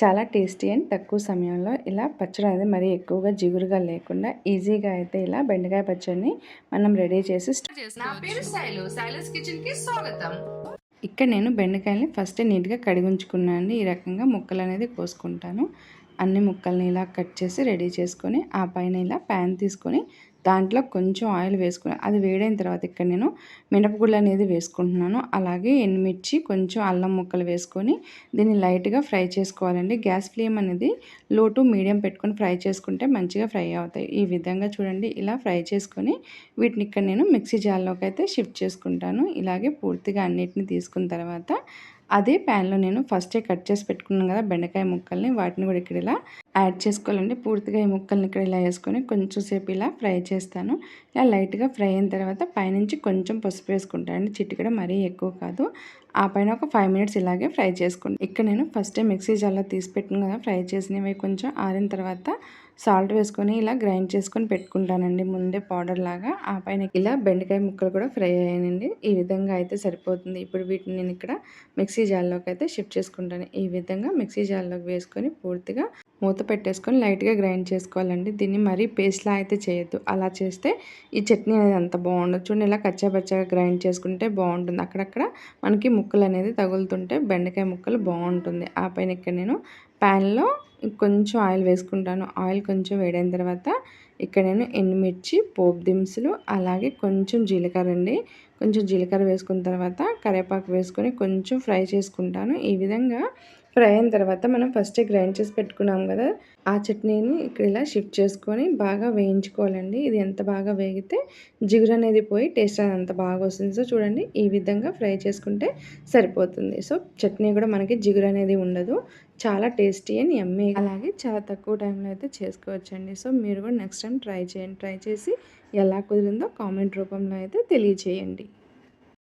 చాలా tasty and తక్కువ సమయంలో ఇలా పచ్చడి అనేది మరీ ఎక్కువగా జిగురుగా లేకుండా ఈజీగా అయితే ఇలా బెండకాయ పచ్చడిని మనం రెడీ చేసి స్టోర్ నా పేరు శైలు. శైలస్ కిచెన్కి స్వాగతం. ఇక్కడ నేను బెండకాయల్ని ఫస్ట్ నీట్గా కడిగి ఉంచుకున్నాను అండి ఈ రకంగా ముక్కలు అనేది కోసుకుంటాను. అన్ని ముక్కల్ని ఇలా కట్ చేసి రెడీ చేసుకొని ఆ పైన ఇలా ప్యాన్ తీసుకొని దాంట్లో కొంచెం ఆయిల్ వేసుకుని అది వేడైన తర్వాత ఇక్కడ నేను మినపగుళ్ళు అనేది వేసుకుంటున్నాను. అలాగే ఎండుమిర్చి కొంచెం అల్లం ముక్కలు వేసుకొని దీన్ని లైట్గా ఫ్రై చేసుకోవాలండి. గ్యాస్ ఫ్లేమ్ అనేది లో టు మీడియం పెట్టుకొని ఫ్రై చేసుకుంటే మంచిగా ఫ్రై అవుతాయి. ఈ విధంగా చూడండి ఇలా ఫ్రై చేసుకొని వీటిని ఇక్కడ నేను మిక్సీ జార్లోకి అయితే షిఫ్ట్ చేసుకుంటాను. ఇలాగే పూర్తిగా అన్నిటిని తీసుకున్న తర్వాత అదే ప్యాన్లో నేను ఫస్టే కట్ చేసి పెట్టుకున్నాను కదా బెండకాయ ముక్కల్ని వాటిని కూడా ఇక్కడ ఇలా యాడ్ చేసుకోవాలండి. పూర్తిగా ఈ ముక్కల్ని ఇక్కడ ఇలా వేసుకొని కొంచెం సేపు ఇలా ఫ్రై చేస్తాను. ఇలా లైట్గా ఫ్రై అయిన తర్వాత పైనుంచి కొంచెం పసుపు వేసుకుంటానండి చిటికడ మరీ ఎక్కువ కాదు. ఆ పైన ఒక ఫైవ్ మినిట్స్ ఇలాగే ఫ్రై చేసుకుంటాను ఇక్కడ నేను ఫస్టే మిక్సీ జార్లో తీసి పెట్టిన కదా ఫ్రై చేసినవి కొంచెం ఆరిన తర్వాత సాల్ట్ వేసుకొని ఇలా గ్రైండ్ చేసుకొని పెట్టుకుంటానండి ముందే పౌడర్ లాగా. ఆ పైన ఇలా బెండకాయ ముక్కలు కూడా ఫ్రై అయ్యానండి ఈ విధంగా అయితే సరిపోతుంది. ఇప్పుడు వీటిని నేను ఇక్కడ మిక్సీ జార్లోకి అయితే షిఫ్ట్ చేసుకుంటాను. ఈ విధంగా మిక్సీ జార్లోకి వేసుకొని పూర్తిగా మూత పెట్టేసుకొని లైట్గా గ్రైండ్ చేసుకోవాలండి. దీన్ని మరీ పేస్ట్లా అయితే చేయొద్దు. అలా చేస్తే ఈ చట్నీ అనేది అంత బాగుండదు. చూడండి ఇలా కచ్చాపచ్చాగా గ్రైండ్ చేసుకుంటే బాగుంటుంది. అక్కడక్కడ మనకి ముక్కలు అనేది తగులుతుంటే బెండకాయ ముక్కలు బాగుంటుంది. ఆ పైన ఇక్కడ నేను ప్యాన్లో కొంచెం ఆయిల్ వేసుకుంటాను. ఆయిల్ కొంచెం వేడైన తర్వాత ఇక్కడ నేను ఎండుమిర్చి పోపు దినుసులు అలాగే కొంచెం జీలకర్ర అండి. కొంచెం జీలకర్ర వేసుకున్న తర్వాత కరివేపాకు వేసుకొని కొంచెం ఫ్రై చేసుకుంటాను. ఈ విధంగా ఫ్రై అయిన తర్వాత మనం ఫస్ట్ గ్రైండ్ చేసి పెట్టుకున్నాం కదా ఆ చట్నీని ఇక్కడ ఇలా షిఫ్ట్ చేసుకొని బాగా వేయించుకోవాలండి. ఇది ఎంత బాగా వేగితే జిగురు అనేది పోయి టేస్ట్ అనేది అంత బాగా వస్తుంది. సో చూడండి ఈ విధంగా ఫ్రై చేసుకుంటే సరిపోతుంది. సో చట్నీ కూడా మనకి జిగురు అనేది ఉండదు. చాలా టేస్టీ అండ్ ఎమ్మీ అలాగే చాలా తక్కువ టైంలో అయితే చేసుకోవచ్చండి. సో మీరు కూడా నెక్స్ట్ టైం ట్రై చేయండి. ట్రై చేసి ఎలా కుదిరిందో కామెంట్ రూపంలో అయితే తెలియచేయండి.